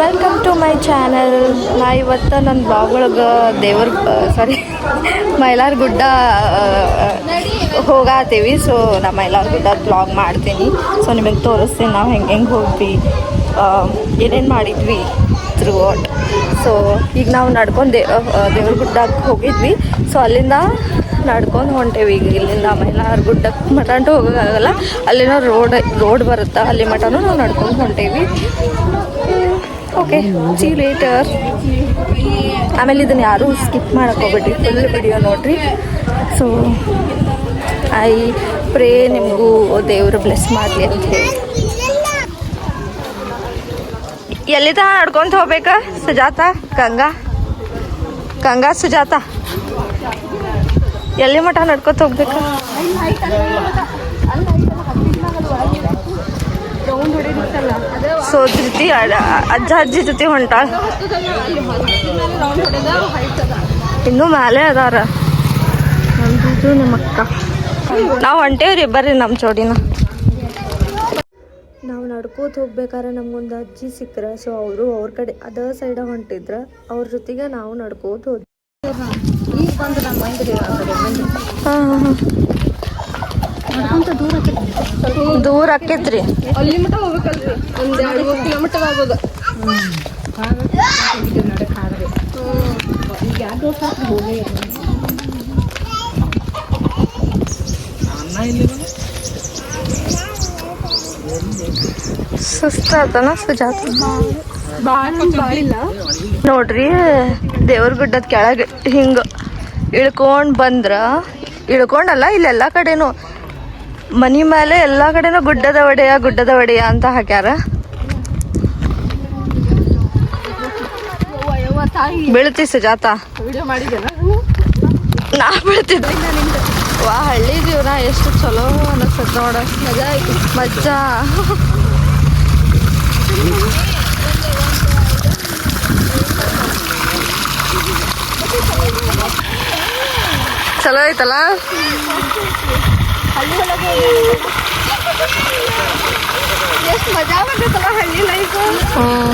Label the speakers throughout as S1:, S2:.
S1: Welcome to my channel ನಾ ಇವತ್ತು ನನ್ನ ಬ್ಲಾಗ್ ಒಳಗೆ ದೇವ್ರ ಸಾರಿ ಮೈಲಾರ್ ಗುಡ್ಡ ಹೋಗತ್ತೀವಿ ಸೊ ನಾ ಮೈಲಾರ್ ಗುಡ್ಡ ಬ್ಲಾಗ್ ಮಾಡ್ತೀನಿ. ಸೊ ನಿಮಗೆ ತೋರಿಸ್ತೀನಿ ನಾವು ಹೆಂಗೆ ಹೆಂಗೆ ಹೋದ್ವಿ ಏನೇನು ಮಾಡಿದ್ವಿ ಥ್ರೂ ಔಟ್ ಸೊ ಈಗ ನಾವು ನಡ್ಕೊಂಡು ದೇ ದೇವ್ರ ಗುಡ್ಡಕ್ಕೆ ಹೋಗಿದ್ವಿ. ಸೊ ಅಲ್ಲಿಂದ ನಡ್ಕೊಂಡು ಹೊಂಟೇವಿ. ಈಗ ಇಲ್ಲಿಂದ ಮೈಲಾರ್ ಗುಡ್ಡಕ್ಕೆ ಮಟಂಟು ಹೋಗೋಕ್ಕಾಗಲ್ಲ ಅಲ್ಲಿನ ರೋಡ್ ರೋಡ್ ಬರುತ್ತೆ, ಅಲ್ಲಿ ಮಟನೂ ನಾವು ನಡ್ಕೊಂಡು ಹೊಂಟೇವಿ. ಓಕೆ ಸಿ ಲೇಟರ್ ಆಮೇಲೆ ಇದನ್ನು ಯಾರೂ ಸ್ಕಿಪ್ ಮಾಡಕ್ಕೆ ಹೋಗ್ಬೇಡಿ ಫುಲ್ ವಿಡಿಯೋ ನೋಡ್ರಿ. ಸೊ ಐ ಪ್ರೇ ನಿಮಗೂ ದೇವರು ಬ್ಲೆಸ್ ಮಾಡಲಿ ಅಂತ ಹೇಳಿ. ಎಲ್ಲಿದ ನಡ್ಕೊಂತ ಹೋಗ್ಬೇಕಾ? ಸುಜಾತ, ಗಂಗಾ? ಗಂಗಾ, ಸುಜಾತ? ಎಲ್ಲಿ ಮಠ ನಡ್ಕೊತ ಹೋಗ್ಬೇಕಾ? ಸೊ ಧೃತಿ ಅಡ- ಅಜ್ಜ ಅಜ್ಜಿ ಜೊತೆ ಹೊಂಟಾಳ ಇನ್ನೂ ಮ್ಯಾಲೆ ಅದಾರ. ನಮ್ದು ನಿಮ್ಮ ಅಕ್ಕ. ನಾವು ಹೊಂಟೇವ್ರಿ ಬರ್ರಿ ನಮ್ಮ ಚೋಡಿನ ನಾವು ನಡ್ಕೋತ ಹೋಗ್ಬೇಕಾದ್ರೆ ನಮ್ಗೊಂದು ಅಜ್ಜಿ ಸಿಕ್ಕ್ರ ಸೊ ಅವರು ಅವ್ರ ಕಡೆ ಅದ ಸೈಡ ಹೊಂಟಿದ್ರ ಅವ್ರ ಜೊತೆಗೆ ನಾವು ನಡ್ಕೋತ
S2: ಈಗ ಬಂದು ನಮ್ಮ ಮಂದಿ
S1: ಹಾಂ ಹಾಂ
S2: ನಡ್ಕೊಂತ ದೂರ
S1: ದೂರ ಆಕೈತ್ರಿ.
S2: ಅಲ್ಲಿ ಮಟ ಹೋಗ್ಬೇಕಲ್ರಿ. ಒಂದ್ ಎರಡು ಮೂರು ಕಿಲೋಮೀಟರ್ ಆಗ್ಬೋದು.
S1: ಸುಸ್ತಾತನ ಸುಜಾತ? ನೋಡ್ರಿ ದೇವ್ರ ಗುಡ್ಡದ ಕೆಳಗೆ ಹಿಂಗ ಇಳ್ಕೊಂಡ್ ಬಂದ್ರ ಇಳ್ಕೊಂಡಲ್ಲ ಇಲ್ಲೆಲ್ಲ ಕಡೆನು ಮನಿ ಮೇಲೆ ಎಲ್ಲ ಕಡೆನೂ ಗುಡ್ಡದ ಒಡೆಯ ಗುಡ್ಡದ ಒಡೆಯ ಅಂತ ಹಾಕ್ಯಾರ. ಬೀಳ್ತಿ ಸುಜಾತ. ನಾ ಬೀಳ್ತಿದ್ದೆ. ವಾ, ಹಳ್ಳಿ ಜೀವನ ಎಷ್ಟು ಚಲೋ ಅನ್ನಿಸ್ತದ ನೋಡ.
S2: ಮಜಾ
S1: ಮಜ್ಜಾ. ಚಲೋ ಐತಲ್ಲ
S2: ಎಷ್ಟು ಮಜಾ ಬರ್ತೈತಲ್ಲ ಹಳ್ಳಿ ಲೈಫ್
S1: ಹ್ಮ್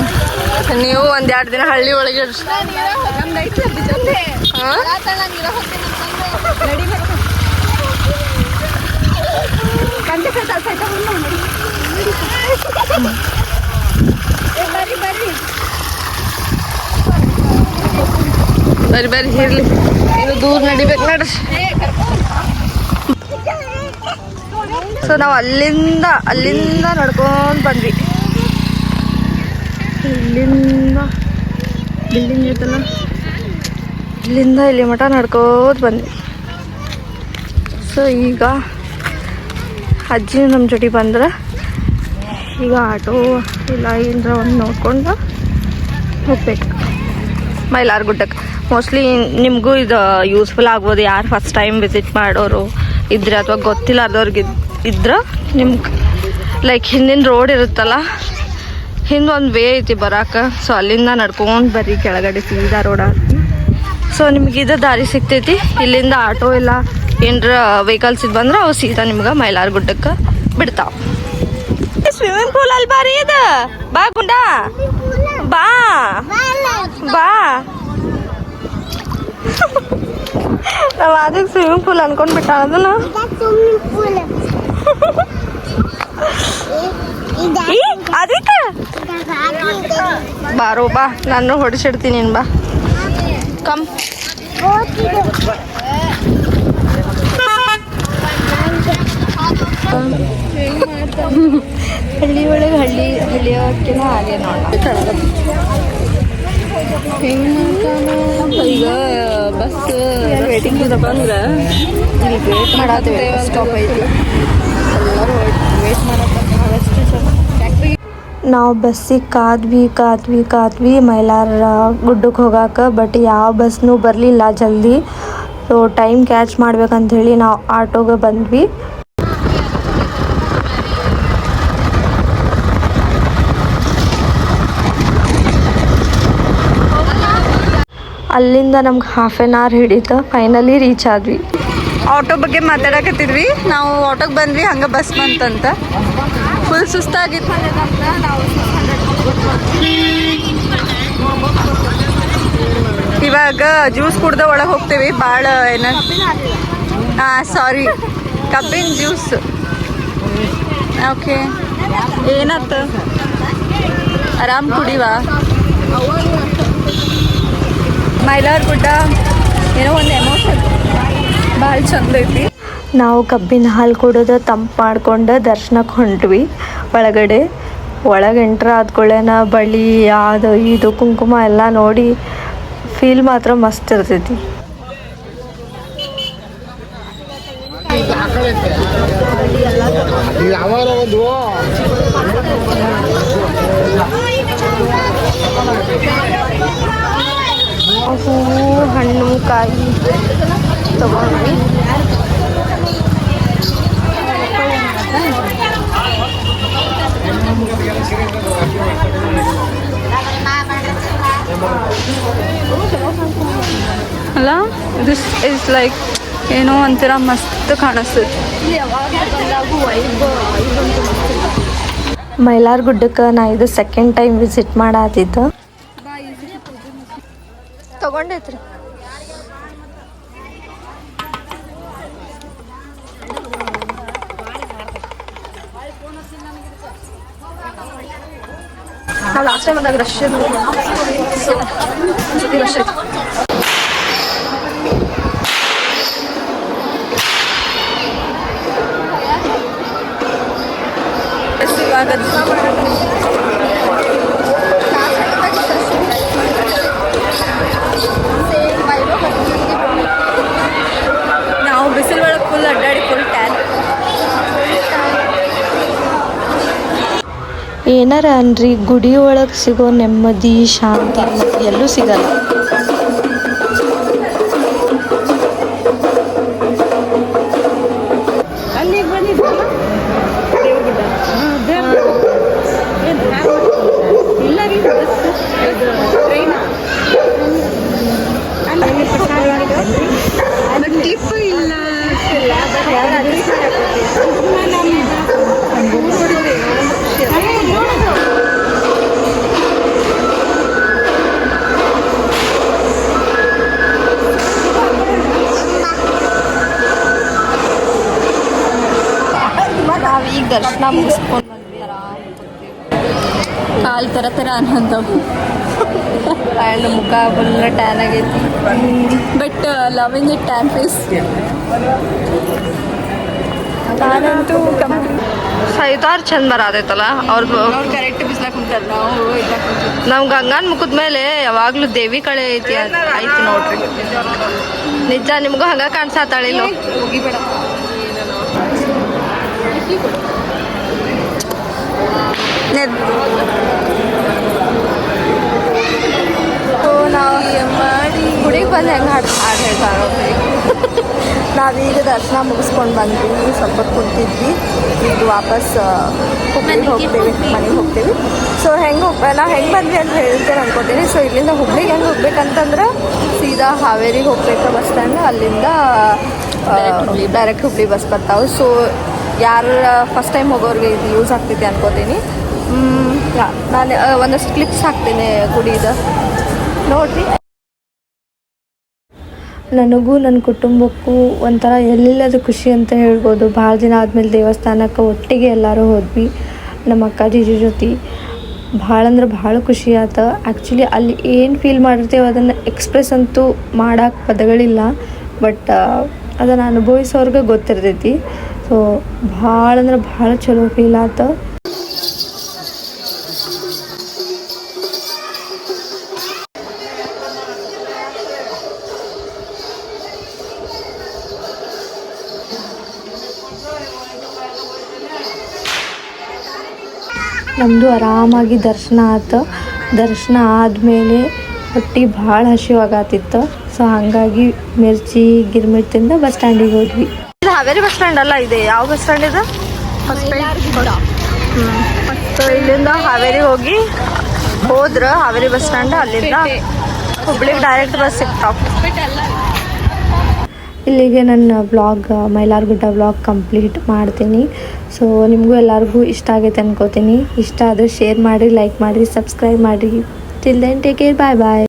S1: ನೀವು ಒಂದ್ ಎರಡು ದಿನ ಹಳ್ಳಿ ಒಳಗೆ ಇರ್ಸ್-
S2: ನಮ್ದು ಐತಿ ಅದ್ರ ಜೊತೆ
S1: ಹಾ?
S2: ಮಾತಾಡಂಗಿಲ್ಲ ಹೋಗ್ತೀನಿ ಅಂತಂದ್ರೆ ರೆಡಿ ಮಾಡ್ಕೊ ಕಂದೆ ಸೈತ ಸೈತ ಬಂದು ನೋಡಿ ಏ ಬರ್ರಿ ಬರ್ರಿ
S1: ಬರ್ರಿ ಬರ್ರಿ ಇರ್ಲಿ ಇನ್ನು ದೂರ ನಡಿಬೇಕು ನೋಡ್ರಿ
S2: ಏ ಕರ್ಕೊ
S1: ಸೊ ನಾವು ಅಲ್ಲಿಂದ ಅಲ್ಲಿಂದ ನಡ್ಕೊಂಡು ಬಂದ್ವಿ. ಇಲ್ಲಿಂದ ಬಿಲ್ಡಿಂಗ್ ಐತಲ್ಲ? ಇಲ್ಲಿಂದ ಇಲ್ಲಿ ಮಠ ನಡ್ಕೋದ್ ಬಂದ್ವಿ. ಸೊ ಈಗ ಅಜ್ಜಿ ನಮ್ಮ ಜೊತೆ ಬಂದ್ರೆ. ಈಗ ಆಟೋ ಇಲ್ಲ ಏನರ ಒಂದು ನೋಡ್ಕೊಂಡು ಹೋಗ್ಬೇಕು. ಮೈಲಾರ್ ಗುಡ್ಡಕ್ಕೆ ಮೋಸ್ಟ್ಲಿ ನಿಮಗೂ ಇದು ಯೂಸ್ಫುಲ್ ಆಗ್ಬೋದು. ಯಾರು ಫಸ್ಟ್ ಟೈಮ್ ವಿಸಿಟ್ ಮಾಡೋರು ಇದ್ರೆ ಅಥವಾ ಗೊತ್ತಿಲ್ಲಾರ್ದವ್ರಿಗೆ ಇದ್ರೆ ನಿಮ್ಗೆ ಲೈಕ್ ಹಿಂದಿನ ರೋಡ್ ಇರುತ್ತಲ್ಲ? ಹಿಂದೆ ಒಂದು ವೇ ಐತಿ ಬರಾಕ. ಸೊ ಅಲ್ಲಿಂದ ನಡ್ಕೊಂಡು ಬರ್ರಿ ಕೆಳಗಡೆ ಸೀದಾ ರೋಡ ಸೊ ನಿಮ್ಗೆ ಇದು ದಾರಿ ಸಿಗ್ತೈತಿ. ಇಲ್ಲಿಂದ ಆಟೋ ಇಲ್ಲ ಏನರ ವೆಹಿಕಲ್ಸ್ ಇದು ಬಂದ್ರೆ ಅವು ಸೀದಾ ನಿಮ್ಗೆ ಮೈಲಾರ್ ಗುಡ್ಡಕ್ಕೆ ಬಿಡ್ತಾವ. ಸ್ವಿಮ್ಮಿಂಗ್ ಪೂಲ್ ಅಲ್ಲಿ ಬಾರಿ ಇದು. ಬಾ ಗುಂಡ. ಬಾ. ಬಾ. ನಾವು ಅದಕ್ಕೆ ಸ್ವಿಮ್ಮಿಂಗ್ ಪೂಲ್ ಅಂದ್ಕೊಂಡು ಬಿಟ್ಟ ಅದನ್ನ ಆದಿತ್ಯ? ಬಾರೋ ಬಾ ನಾನು ಹೊಡಿಸಿಡ್ತೀನಿ ಬಾ. ಕಮ್ ಹಳ್ಳಿ ಒಳಗೆ ಹಳ್ಳಿ ಹಳ್ಳಿಯಕ್ಕಿನ ಹಾಗೆ ನೋಡ
S2: ಬಸ್
S1: ವೇಟಿಂಗ್ ಅಂದ್ರೆ ಇಲ್ಲಿ ವೇಟ್ ಮಾಡತ್ತೀವಿ ಸ್ಟಾಪ್ ಐತಿ. ನಾವು ಬಸ್ಸಿಗೆ ಕಾದ್ವಿ ಕಾದ್ವಿ ಕಾದ್ವಿ. ಮೈಲಾರ ಗುಡ್ಡಕ್ಕೆ ಹೋಗಾಕ ಬಟ್ ಯಾವ ಬಸ್ನೂ ಬರಲಿಲ್ಲ ಜಲ್ದಿ. ಸೊ ಟೈಮ್ ಕ್ಯಾಚ್ ಮಾಡ್ಬೇಕಂತ ನಾವು ಆಟೋಗೆ ಬಂದ್ವಿ. ಅಲ್ಲಿಂದ ನಮ್ಗೆ ಹಾಫ್ ಆನ್ ಅವರ್ ಹಿಡಿತು ಫೈನಲಿ ರೀಚ್ ಆದ್ವಿ. ಆಟೋ ಬಗ್ಗೆ ಮಾತಾಡಕತ್ತಿದ್ವಿ. ನಾವು ಆಟೋಗೆ ಬಂದ್ವಿ, ಹಂಗೆ ಬಸ್ ಬಂತಂತ. ಫುಲ್ ಸುಸ್ತಾಗಿತ್ತು. ಇವಾಗ ಜ್ಯೂಸ್ ಕುಡ್ದ ಒಳಗೆ ಹೋಗ್ತೀವಿ. ಭಾಳ ಏನ ಹಾಂ ಸಾರಿ ಕಬ್ಬಿನ ಜ್ಯೂಸ್ ಓಕೆ ಏನತ್ತ? ಆರಾಮ್ ಕುಡಿವಾ? ಮೈಲಾರ್ ಗುಡ್ಡ ಏನೋ ಒಂದು ಭಾಳ ಚಂದ ಐತಿ. ನಾವು ಕಬ್ಬಿನ ಹಾಲು ಕುಡಿದು ತಂಪು ಮಾಡ್ಕೊಂಡು ದರ್ಶನಕ್ಕೆ ಹೊಂಟ್ವಿ. ಒಳಗಡೆ ಒಳಗೆ ಎಂಟ್ರ್ ಆದ್ಕೊಳ್ಳೇನ ಬಳಿ ಅದು ಇದು ಕುಂಕುಮ ಎಲ್ಲ ನೋಡಿ ಫೀಲ್ ಮಾತ್ರ ಮಸ್ತ್ ಇರ್ತೈತಿ. ಹೂವು ಹಣ್ಣು ಕಾಯಿ ತಗೊಂಡ್ವಿ. ಅಲ್ಲ ದಿಸ್ ಇಸ್ ಲೈಕ್ ಏನೋ ಒಂಥರ ಮಸ್ತ್ ಕಾಣಿಸ್ತದೆ ಮೈಲಾರ್ ಗುಡ್ಡಕ್ಕೆ ನಾ ಇದು ಸೆಕೆಂಡ್ ಟೈಮ್ ವಿಸಿಟ್ ಮಾಡಾತಿದ್ದು. ತಗೊಂಡೈತ್ರಿ ನಾವು ಲಾಸ್ಟ್ ಟೈಮ್ ಬಂದಾಗ ರಶ್ ಸೊ ರಶ್ ಇತ್ತು. ಇವಾಗ ನಾವು ಬಿಸಿಲು ಒಳಗೆ ಫುಲ್ ಅಡ್ಡಾಡಿ ಫುಲ್ ಟ್ಯಾನ್ ಏನಾರ ಅನ್ರಿ? ಗುಡಿ ಒಳಗೆ ಸಿಗೋ ನೆಮ್ಮದಿ ಶಾಂತಿ ಎಲ್ಲೂ ಸಿಗಲ್ಲ. ದರ್ಶನ ಮುಗಿಸ್ಕೊಂಡು ಬಂದ್ವಿ ಆರಾಮ್ ಕಾಲು ಥರ ಥರ ಅನ್ನೋದು. ಆ್ಯಂಡ್ ಮುಖ ಫುಲ್ ಟ್ಯಾನ್ ಆಗೈತಿ. But loving it tan face ನಾನಂತೂ ಸೈತಾರ್ ಚಂದ ಬರತೈತಲ್ಲ ಅವ್ರದ್ದು
S2: ಕರೆಕ್ಟ್ ಬಿಸ್ಲಾಗ ಕುಂತಾರ. ನಾವು
S1: ಗಂಗಾನ್ ಮುಖದ ಮೇಲೆ ಯಾವಾಗ್ಲೂ ದೇವಿ ಕಳೆ ಐತಿ ಐತಿ ನೋಡ್ರಿ. ನಿಜ ನಿಮ್ಗೂ ಹಂಗ ಕಾಣ್ಸಾತಾಳಿಲ್ಲ
S2: ಹೋಗಿಬೇಡ.
S1: ನಾವು ಗುಡಿಗೆ ಬಂದು ಹೆಂಗೆ ಹಾಡು ಹಾಡು ಹೇಳ್ತಾರೆ ನಾವೀಗ ದರ್ಶನ ಮುಗಿಸ್ಕೊಂಡು ಬಂದ್ವಿ. ಸ್ವಲ್ಪ ಕುಂತಿದ್ವಿ. ಈಗ ವಾಪಸ್ ಹುಬ್ಳಿಗೆ ಹೋಗ್ತೀವಿ. ಮನೆಗೆ ಹೋಗ್ತೀವಿ. ಸೊ ಹೆಂಗೆ ಹೋಗ್ ನಾವು ಹೆಂಗೆ ಬಂದ್ವಿ ಅಂತ ಹೇಳ್ತೇನೆ ಅನ್ಕೋತೀನಿ. ಸೊ ಇಲ್ಲಿಂದ ಹುಬ್ಳಿಗೆ ಹೆಂಗೆ ಹೋಗ್ಬೇಕಂತಂದ್ರೆ ಸೀದಾ ಹಾವೇರಿಗೆ ಹೋಗ್ಬೇಕು ಬಸ್ ಸ್ಟ್ಯಾಂಡ್. ಅಲ್ಲಿಂದ ಡೈರೆಕ್ಟ್ ಹುಬ್ಳಿ ಬಸ್. ಬರ್ತಾವೆ. ಸೊ ಯಾರು ಫಸ್ಟ್ ಟೈಮ್ ಹೋಗೋರಿಗೆ ಇದು ಯೂಸ್ ಆಗ್ತೈತಿ ಅನ್ಕೋತೀನಿ. ನಾನು ಒಂದಷ್ಟು ಕ್ಲಿಪ್ಸ್ ಹಾಕ್ತೀನಿ ಗುಡಿದು ನೋಡಿರಿ. ನನಗೂ ನನ್ನ ಕುಟುಂಬಕ್ಕೂ ಒಂಥರ ಎಲ್ಲಿಲ್ಲದ ಖುಷಿ ಅಂತ ಹೇಳ್ಬೋದು. ಭಾಳ ದಿನ ಆದಮೇಲೆ ದೇವಸ್ಥಾನಕ್ಕೆ ಒಟ್ಟಿಗೆ ಎಲ್ಲರೂ ಹೋದ್ವಿ, ನಮ್ಮ ಅಕ್ಕ ಜಿಜು ಜೊತೆ. ಭಾಳ ಅಂದ್ರೆ ಭಾಳ ಖುಷಿ ಆತ. ಆ್ಯಕ್ಚುಲಿ ಅಲ್ಲಿ ಏನು ಫೀಲ್ ಮಾಡಿರ್ತೀವಿ ಅದನ್ನು ಎಕ್ಸ್ಪ್ರೆಸ್ ಅಂತೂ ಮಾಡೋಕೆ ಪದಗಳಿಲ್ಲ. ಬಟ್ ಅದನ್ನು ಅನುಭವಿಸೋರ್ಗೆ ಗೊತ್ತಿರ್ತೈತಿ. ಸೊ ಭಾಳ ಅಂದ್ರೆ ಭಾಳ ಚಲೋ ಫೀಲ್ ಆಯ್ತು ನಮ್ಮದು ಆರಾಮಾಗಿ ದರ್ಶನ ಆತ. ದರ್ಶನ ಆದಮೇಲೆ ಹೊಟ್ಟೆ ಭಾಳ ಹಸಿವಾಗತ್ತಿತ್ತು ಸೊ ಹಾಗಾಗಿ ಮಿರ್ಚಿ ಗಿರ್ಮಿಟ್ಟಿಂದ ಬಸ್ ಸ್ಟ್ಯಾಂಡಿಗೆ ಹೋದ್ವಿ. ಹಾವೇರಿ ಬಸ್ ಸ್ಟ್ಯಾಂಡ್ ಅಲ್ಲ, ಇದೆ ಯಾವ ಬಸ್ ಸ್ಟ್ಯಾಂಡ್ ಇದು? ಇಲ್ಲಿಂದ ಹಾವೇರಿ ಹೋಗಿ ಹೋದ್ರ ಹಾವೇರಿ ಬಸ್ ಸ್ಟ್ಯಾಂಡ್ ಅಲ್ಲಿಂದ ಹುಬ್ಳಿಗೆ ಡೈರೆಕ್ಟ್ ಬಸ್ ಸಿಗ್ತಾವ. ಇಲ್ಲಿಗೆ ನನ್ನ ಬ್ಲಾಗ್ ಮೈಲಾರಗುಡ್ಡ ಬ್ಲಾಗ್ ಕಂಪ್ಲೀಟ್ ಮಾಡ್ತೀನಿ. ಸೊ ನಿಮಗೂ ಎಲ್ಲರಿಗೂ ಇಷ್ಟ ಆಗೈತೆ ಅನ್ಕೋತೀನಿ. ಇಷ್ಟ ಆದರೆ ಶೇರ್ ಮಾಡಿ ಲೈಕ್ ಮಾಡಿ ಸಬ್ಸ್ಕ್ರೈಬ್ ಮಾಡಿ. Till then take care bye bye